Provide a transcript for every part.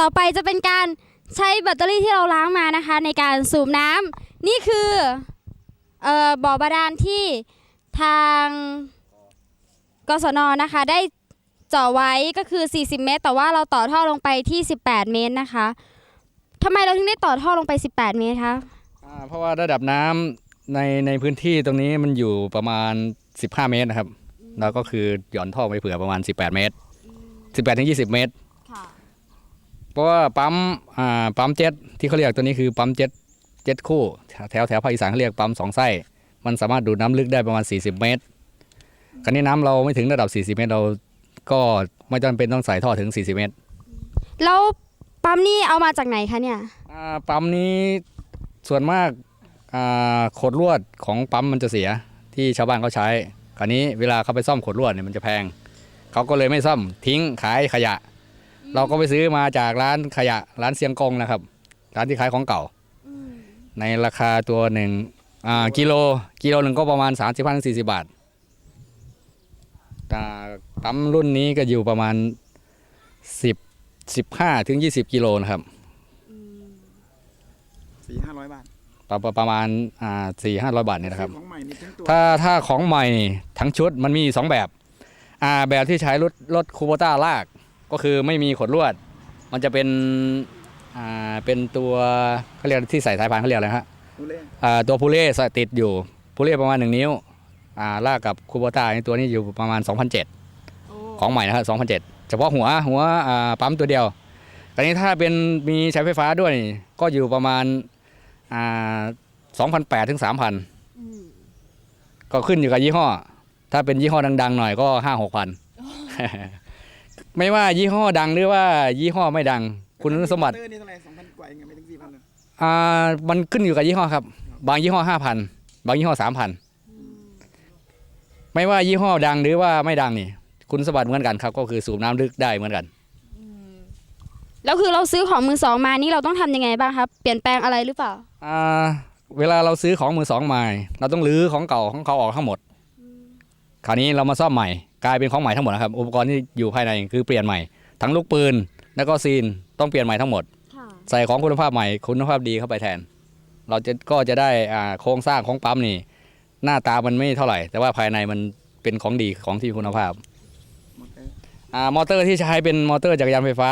ต่อไปจะเป็นการใช้แบตเตอรี่ที่เราล้างมานะคะ ในการสูบน้ำนี่คือเอ่อบ่อบาดาลที่ทางกศนนะคะได้เจาะไว้ก็คือ 40 เมตร แต่ว่าเราต่อท่อลงไปที่ 18 เมตรนะคะทำไมเราถึงได้ต่อท่อลงไป 18 เมตรคะอ่าเพราะว่าระดับน้ำในในพื้นที่ตรงนี้มันอยู่ประมาณ 15 เมตรนะครับ แล้วก็คือหย่อนท่อไปเผื่อประมาณ 18 เมตร 18ถึง20 เมตร เพราะว่าปั๊มอ่าปั๊มเจ็ตที่เขาเรียกตัวนี้คือปั๊มเจ็ตเจ็ตคู่ แถวแถวภาคอีสานเขาเรียกปั๊มสองไส้มันสามารถดูดน้ำลึกได้ประมาณ 40 เมตร คราวนี้น้ำเราไม่ถึงระดับ 40 เมตรเราก็ไม่จำเป็นต้องใส่ท่อถึง 40 เมตร แล้วปั๊มนี่เอามาจากไหนคะเนี่ยอ่าปั๊มนี้ส่วนมากอ่าขดลวดของปั๊มมันจะเสียที่ชาวบ้านเขาใช้ คราวนี้เวลาเขาไปซ่อมขดลวดเนี่ยมันจะแพง เขาก็เลยไม่ซ่อมทิ้งขายขยะ เราก็ไปซื้อมาจากร้านขยะร้านเซียงกงนะครับ ร้านที่ขายของเก่าในราคาตัวหนึ่งอ่ากิโลกิโลหนึ่งก็ประมาณ3 0 5 4 0บาทอ่าปั๊มรุ่นนี้ก็อยู่ประมาณ 10 15ถึง20 กิโลนะครับสี่ห้าร้อยบาทประประประมาณอ่าสี่ห้าร้อยบาทเนี่ยนะครับ ของใหม่นี่ทั้งตัวถ้าถ้าของใหม่ทั้งชุดมันมีสองแบบอ่าแบบที่ใช้รถรถคูโบต้าลาก ก็คือไม่มีขดลวด มันจะเป็นอ่าเป็นตัวเขาเรียกที่ใส่สายพานเขาเรียกอะไรฮะดูเลยอ่าตัวพูเล่ใส่ติดอยู่พูเล่ประมาณ 1 นิ้วอ่าลากกับคูโบต้าตัวนี้อยู่ประมาณ 2,007ของใหม่นะครับ2,007เฉพาะหัวหัวอ่าปั๊มตัวเดียวตอนนี้ถ้าเป็นมีใช้ไฟฟ้าด้วยนี่ก็อยู่ประมาณอ่า2,800ถึง3,000ก็ขึ้นอยู่กับยี่ห้อ ถ้าเป็นยี่ห้อดังๆหน่อยก็ห้าหกพัน ไม่ว่ายี่ห้อดังหรือว่ายี่ห้อไม่ดัง คุณสมบัติเตอร์นี่เท่าไหร่สองพันกว่าเองอะไม่ถึงสี่พันเลยอ่ามันขึ้นอยู่กับยี่ห้อครับ บางยี่ห้อห้าพันบางยี่ห้อสามพันไม่ว่ายี่ห้อดังหรือว่าไม่ดังนี่ คุณสมบัติเหมือนกันครับ ก็คือสูบน้ำลึกได้เหมือนกัน แล้วคือเราซื้อของมือสองมานี่เราต้องทำยังไงบ้างครับ เปลี่ยนแปลงอะไรหรือเปล่า อ่าเวลาเราซื้อของมือสองใหม่เราต้องรื้อของเก่าของเขาออกทั้งหมด คราวนี้เรามาซ่อมใหม่ กลายเป็นของใหม่ทั้งหมดนะครับ อุปกรณ์ที่อยู่ภายในคือเปลี่ยนใหม่ ทั้งลูกปืน แล้วก็ซีนต้องเปลี่ยนใหม่ทั้งหมด ใส่ของคุณภาพใหม่คุณภาพดีเข้าไปแทน เราจะก็จะได้อ่าโครงสร้างของปั๊มนี่ หน้าตามันไม่เท่าไหร่ แต่ว่าภายในมันเป็นของดีของที่คุณภาพหมดเลยอ่ามอเตอร์ที่ใช้เป็นมอเตอร์จักรยานไฟฟ้า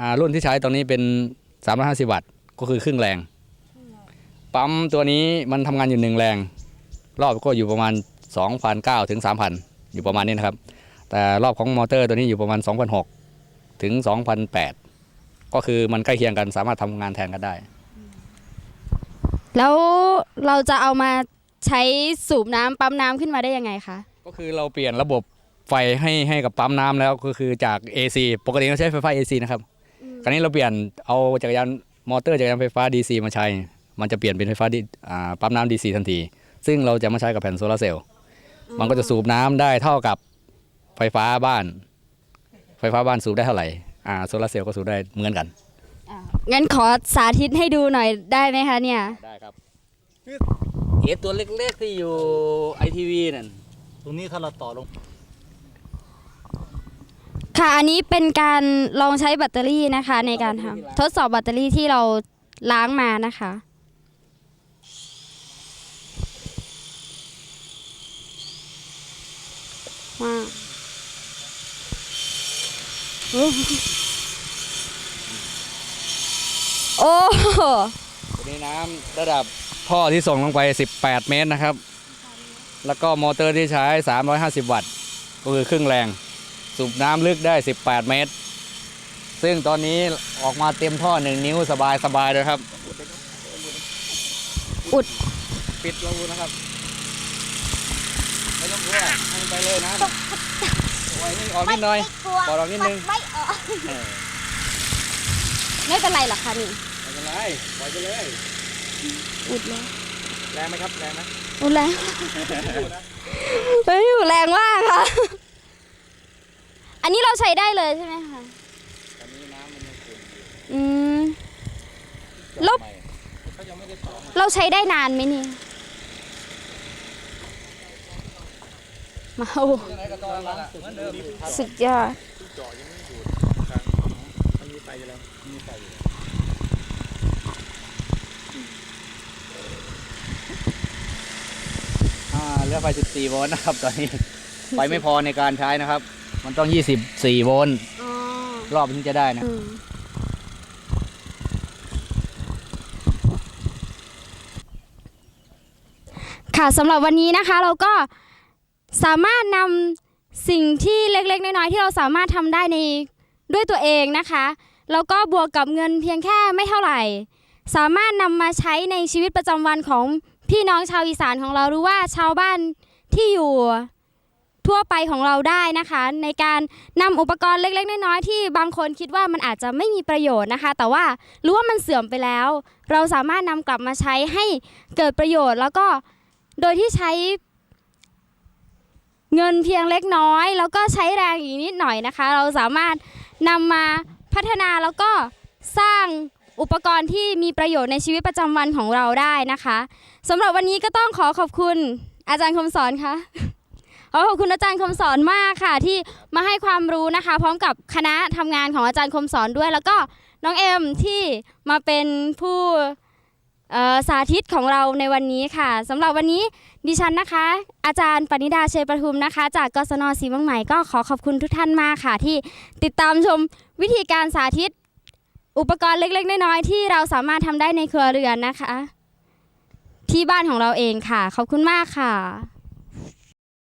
อ่ารุ่นที่ใช้ตอนนี้เป็น 350 วัตต์ก็คือครึ่งแรง ปั๊มตัวนี้มันทำงานอยู่หนึ่งแรง รอบก็อยู่ประมาณ2,009ถึง3,000 อยู่ประมาณนี้นะครับ แต่รอบของมอเตอร์ตัวนี้อยู่ประมาณ 2,006 ถึง 2,008 ก็คือมันใกล้เคียงกันสามารถทำงานแทนกันได้ แล้วเราจะเอามาใช้สูบน้ำปั๊มน้ำขึ้นมาได้ยังไงคะ ก็คือเราเปลี่ยนระบบไฟให้ให้กับปั๊มน้ำแล้วก็คือจาก AC ปกติเราใช้ไฟฟ้า AC นะครับคราวนี้เราเปลี่ยนเอาจักรยานมอเตอร์จักรยานไฟฟ้า DC มาใช้ มันจะเปลี่ยนเป็นไฟฟ้าดิอ่าปั๊มน้ำ DC ทันที ซึ่งเราจะมาใช้กับแผ่นโซลาร์เซลล์ มันก็จะสูบน้ำได้เท่ากับไฟฟ้าบ้าน ไฟฟ้าบ้านสูบได้เท่าไหร่อ่าโซลาร์เซลล์ก็สูบได้เหมือนกันงั้นขอสาธิตให้ดูหน่อยได้ไหมคะเนี่ย ได้ครับเอตัวเล็กๆที่อยู่ไอทีวีนั่นตรงนี้ถ้าเราต่อลง ค่ะอันนี้เป็นการลองใช้แบตเตอรี่นะคะ ในการทำทดสอบแบตเตอรี่ที่เราล้างมานะคะ ว้าวโอ้โหโอ้โหตัวนี้น้ำระดับท่อที่ส่งลงไป 18 เมตรนะครับ แล้วก็มอเตอร์ที่ใช้ 350 วัตต์ ก็คือครึ่งแรง สูบน้ำลึกได้ 18 เมตร ซึ่งตอนนี้ออกมาเต็มท่อ 1 นิ้วสบายสบายเลยครับ อุด ปิดรูนะครับ ไม่ต้องกลัวให้มันไปเลยนะปล่อยให้ออกนิดหน่อยปล่อยออกนิดนึง ไม่ออกเออไม่เป็นไรหรอกค่ะนี่ไม่เป็นไรปล่อยไปเลยอุดเลยแรงไหมครับแรงไหมอุดแรงเฮ้ยแรงมากค่ะ อันนี้เราใช้ได้เลยใช่ไหมคะตอนนี้น้ำมันยังขุ่นอยู่อืมแล้วใหม่เราใช้ได้นานไหมนี่ มาโอ้ยังไงก็ต้องรักเหมือนเดิมสุดยอดมันมีไฟอยู่แล้วอืมอ่าเลือกไฟ 14 โวลต์นะครับตอนนี้ ไฟไม่พอในการใช้นะครับ มันต้อง 24 โวลต์อ๋อรอบถึงจะได้นะอืมค่ะสำหรับวันนี้นะคะเราก็ สามารถนำสิ่งที่เล็กๆ น้อยๆที่เราสามารถทำได้ในด้วยตัวเองนะคะแล้วก็บวกกับเงินเพียงแค่ไม่เท่าไหร่ สามารถนำมาใช้ในชีวิตประจำวันของพี่น้องชาวอีสานของเราหรือว่าชาวบ้านที่อยู่ทั่วไปของเราได้นะคะ ในการนำอุปกรณ์เล็ก ๆ น้อยๆที่บางคนคิดว่ามันอาจจะไม่มีประโยชน์นะคะ แต่ว่ารู้ว่ามันเสื่อมไปแล้ว เราสามารถนำกลับมาใช้ให้เกิดประโยชน์ แล้วก็โดยที่ใช้ เงินเพียงเล็กน้อย แล้วก็ใช้แรงอีกนิดหน่อยนะคะ เราสามารถนำมาพัฒนาแล้วก็สร้างอุปกรณ์ที่มีประโยชน์ในชีวิตประจำวันของเราได้นะคะสำหรับวันนี้ก็ต้องขอขอบคุณอาจารย์คมสอนค่ะขอขอบคุณอาจารย์คมสอนมากค่ะ ที่มาให้ความรู้นะคะ พร้อมกับคณะทำงานของอาจารย์คมสอนด้วย แล้วก็น้องเอ็มที่มาเป็นผู้ สาธิตของเราในวันนี้ค่ะสำหรับวันนี้ดิฉันนะคะ อาจารย์ปณิดาเชยประทุมนะคะ จากกศนศรีบังใหม่ก็ขอขอบคุณทุกท่านมากค่ะ ที่ติดตามชมวิธีการสาธิต อุปกรณ์เล็ก ๆ น้อยๆที่เราสามารถทำได้ในครัวเรือนนะคะ ที่บ้านของเราเองค่ะ ขอบคุณมากค่ะ